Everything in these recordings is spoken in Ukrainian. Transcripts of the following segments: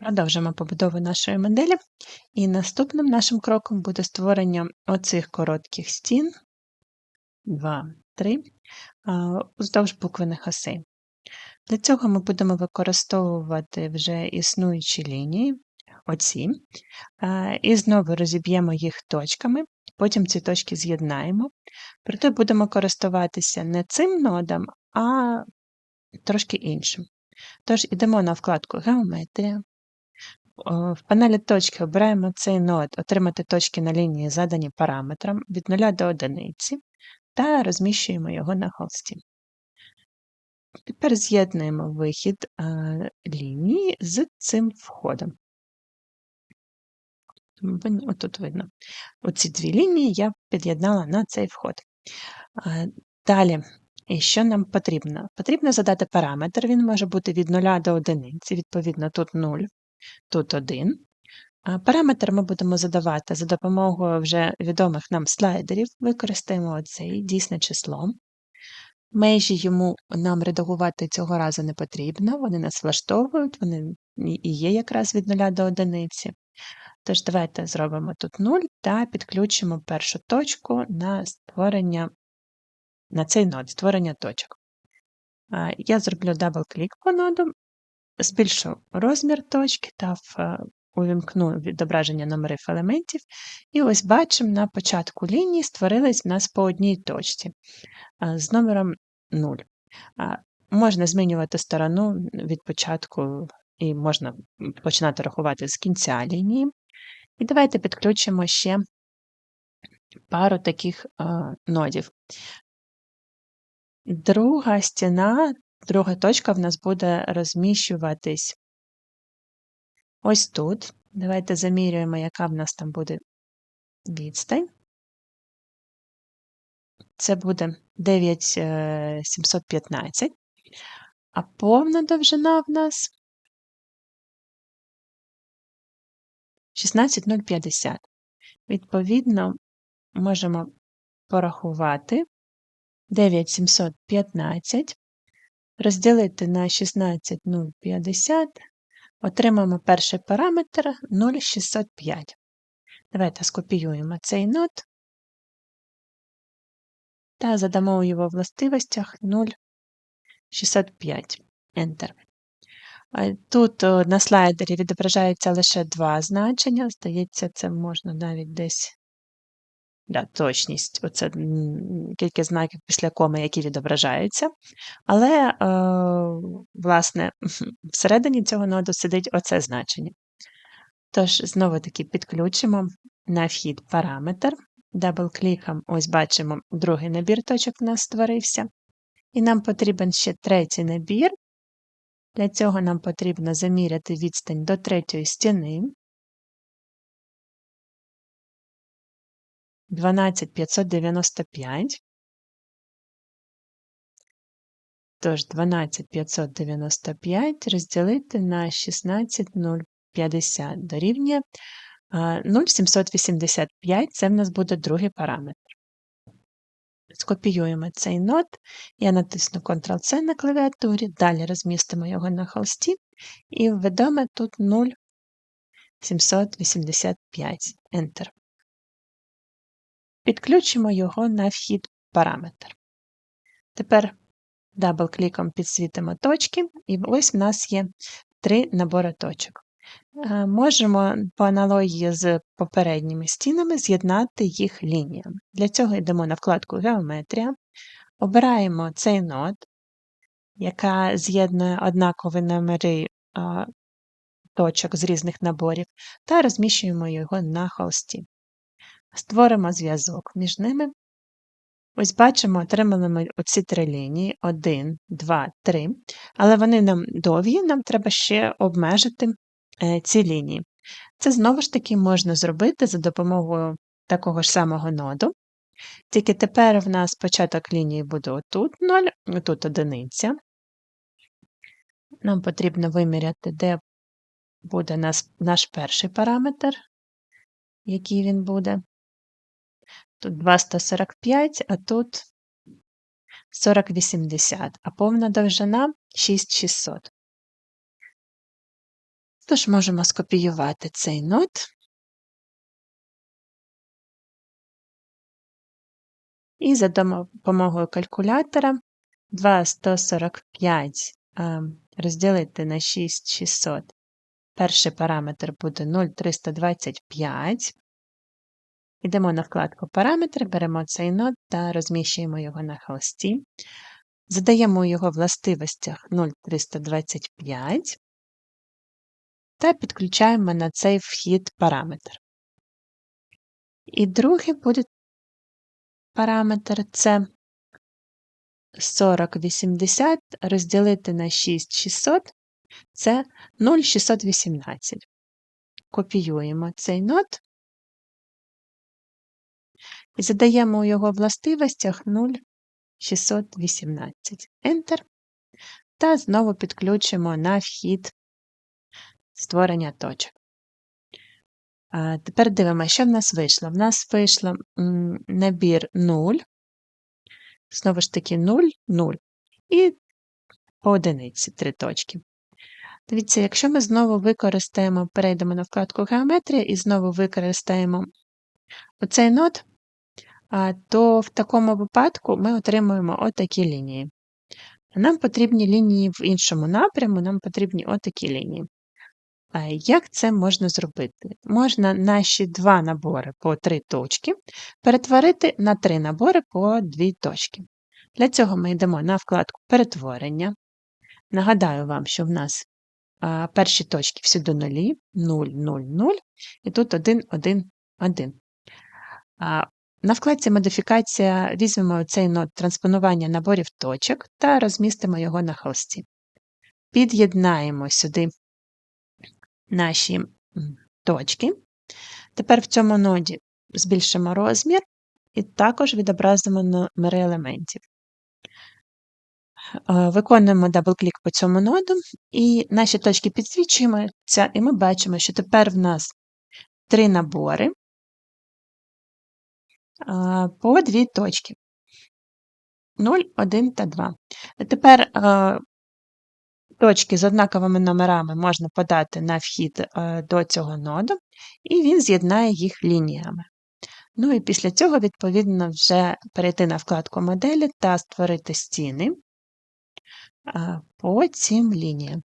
Продовжимо побудову нашої моделі, і наступним нашим кроком буде створення оцих коротких стін 2, 3 уздовж буквених осей. Для цього ми будемо використовувати вже існуючі лінії, оці, і знову розіб'ємо їх точками, потім ці точки з'єднаємо. Проте будемо користуватися не цим нодом, а трошки іншим. Тож, йдемо на вкладку Геометрія. В панелі точки обираємо цей нод Отримати точки на лінії, задані параметрам від 0 до 1 та розміщуємо його на холсті. Тепер з'єднуємо вихід лінії з цим входом. Отут видно. Оці дві лінії я під'єднала на цей вход. Далі, і що нам потрібно? Потрібно задати параметр, він може бути від 0 до 1, відповідно, тут 0 тут 1. Параметр ми будемо задавати за допомогою вже відомих нам слайдерів. Використаємо оцей дійсне число. Межі йому нам редагувати цього разу не потрібно, вони нас влаштовують, вони і є якраз від 0 до 1. Тож, давайте зробимо тут 0 та підключимо першу точку на створення на цей нод, створення точок. Я зроблю дабл-клік по ноду збільшу розмір точки та е, увімкну відображення номерів елементів. І ось бачимо, на початку лінії створились в нас по одній точці з номером 0. Можна змінювати сторону від початку і можна починати рахувати з кінця лінії. І давайте підключимо ще пару таких нодів. Друга стіна Друга точка в нас буде розміщуватись ось тут. Давайте замірюємо, яка в нас там буде відстань. Це буде 9715, а повна довжина в нас 16050. Відповідно, можемо порахувати 9715 розділити на 16050, отримаємо перший параметр 0,605. Давайте скопіюємо цей нот та задамо у його властивостях 0,605. Enter. Тут на слайдері відображається лише два значення. Здається, це можна навіть десь да, точність, оце кілька знаків після коми, які відображаються. Але, е, власне, всередині цього ноду сидить оце значення. Тож, знову-таки підключимо на вхід параметр. Дабл-кліком, ось бачимо, другий набір точок у нас створився. І нам потрібен ще третій набір. Для цього нам потрібно заміряти відстань до третьої стіни. 12595. Тож 12595 розділити на 16050 дорівнює 0,785 це в нас буде другий параметр. Скопіюємо цей нот, я натисну Ctrl-C на клавіатурі, далі розмістимо його на холсті і введемо тут 0,785 Enter. Підключимо його на вхід параметр. Тепер дабл-кліком підсвітимо точки, і ось в нас є три набори точок. Е, можемо по аналогії з попередніми стінами з'єднати їх лініями. Для цього йдемо на вкладку Геометрія, обираємо цей нод, яка з'єднує однакові номери точок з різних наборів, та розміщуємо його на холсті. Створимо зв'язок між ними. Ось бачимо, отримали ми оці три лінії: 1, 2, 3. Але вони нам довгі, нам треба ще обмежити е, ці лінії. Це знову ж таки можна зробити за допомогою такого ж самого ноду. Тільки тепер в нас початок лінії буде отут 0, отут одиниця. Нам потрібно виміряти, де буде наш перший параметр, який він буде. Тут 245, а тут 4080, а повна довжина 6600. Тож можемо скопіювати цей нот. І за допомогою калькулятора 2,145 розділити на 6600. Перший параметр буде 0,325. Йдемо на вкладку Параметри, беремо цей нот та розміщуємо його на холсті. Задаємо у його властивостях 0,325 та підключаємо на цей вхід параметр. І другий буде параметр це 4080 розділити на 6600 це 0,618. Копіюємо цей нот і задаємо у його властивостях 0,618. Enter. Та знову підключимо на вхід створення точок. Тепер дивимося, що в нас вийшло. В нас вийшло набір 0, знову ж таки 0, 0 і по одиниці три точки. Дивіться, якщо ми знову використаємо, перейдемо на вкладку Геометрія і знову використаємо оцей то в такому випадку ми отримуємо отакі лінії. Нам потрібні лінії в іншому напряму, нам потрібні отакі лінії. Як це можна зробити? Можна наші два набори по три точки перетворити на три набори по дві точки. Для цього ми йдемо на вкладку Перетворення. Нагадаю вам, що в нас перші точки всюди нулі, 0, 0, 0, і тут 1, 1, 1. На вкладці Модифікація візьмемо цей нод транспонування наборів точок та розмістимо його на холсті. Під'єднаємо сюди наші точки. Тепер в цьому ноді збільшимо розмір і також відобразимо номери елементів. Е, виконуємо дабл-клік по цьому ноду, і наші точки підсвічуються, і ми бачимо, що тепер в нас три набори по дві точки. 0, 1 та 2. Тепер е, точки з однаковими номерами можна подати на вхід е, до цього ноду, і він з'єднає їх лініями. Ну і після цього, відповідно, вже перейти на вкладку моделі та створити стіни по цим лініям.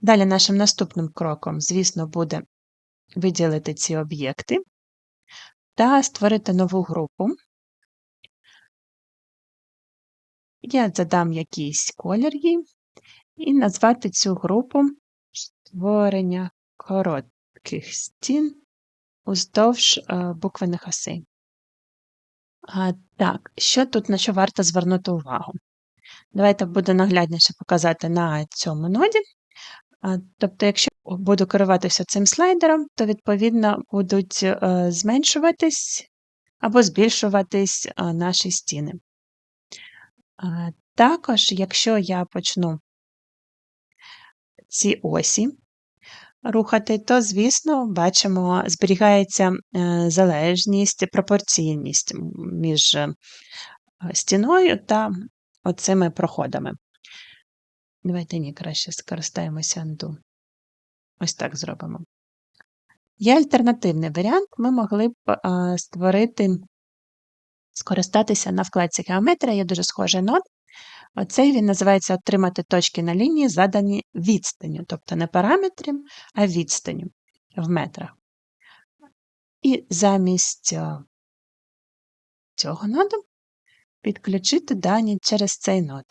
Далі нашим наступним кроком, звісно, буде виділити ці об'єкти та створити нову групу. Я задам якийсь колір їй і назвати цю групу створення коротких стін уздовж е, буквених осей. А, Так, що тут на що варто звернути увагу? Давайте буде наглядніше показати на цьому ноді. А, Тобто, якщо буду керуватися цим слайдером, то, відповідно, будуть е, зменшуватись або збільшуватись е, наші стіни. Також, якщо я почну ці осі рухати, то, звісно, бачимо, зберігається е, залежність, пропорційність між е, стіною та оцими проходами. Давайте ні, краще скористаємося Undo. Ось так зробимо. Є альтернативний варіант, ми могли б створити, скористатися на вкладці Геометрія, є дуже схожий нод, Оцей він називається отримати точки на лінії, задані відстанню, тобто не параметрів, а відстанню в метрах. І замість цього ноду підключити дані через цей нод.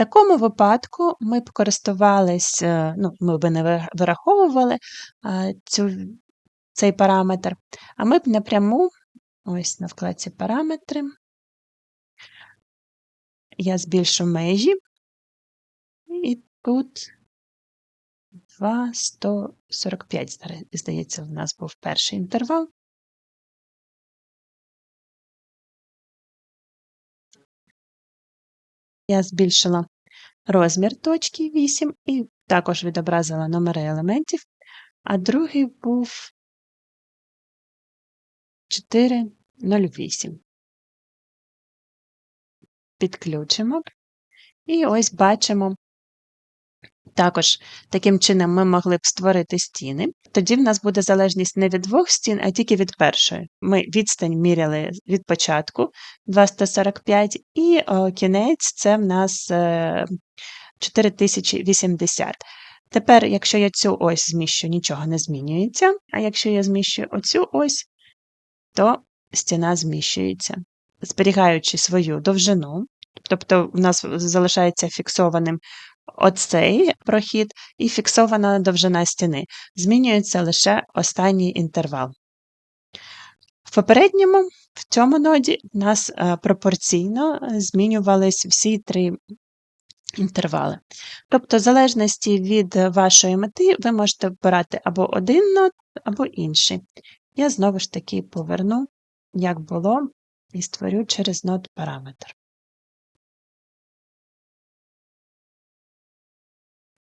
Такому випадку ми б користувалися, е, ну, ми б не вираховували цю, цей параметр, а ми б напряму, ось на вкладці параметри, я збільшу межі, і тут 2,145, здається, в нас був перший інтервал. Я збільшила розмір точки 8 і також відобразила номери елементів, а другий був 4,08 підключимо. І ось бачимо, Також таким чином ми могли б створити стіни. Тоді в нас буде залежність не від двох стін, а тільки від першої. Ми відстань міряли від початку 245, і о, кінець це в нас е, 4080. Тепер, якщо я цю ось зміщу, нічого не змінюється. А якщо я зміщую оцю ось, то стіна зміщується, зберігаючи свою довжину. Тобто, в нас залишається фіксованим оцей прохід і фіксована довжина стіни. Змінюється лише останній інтервал. В попередньому, в цьому ноді, в нас е, пропорційно змінювались всі три інтервали. Тобто, в залежності від вашої мети, ви можете обирати або один нод, або інший. Я знову ж таки поверну, як було, і створю через нод параметр.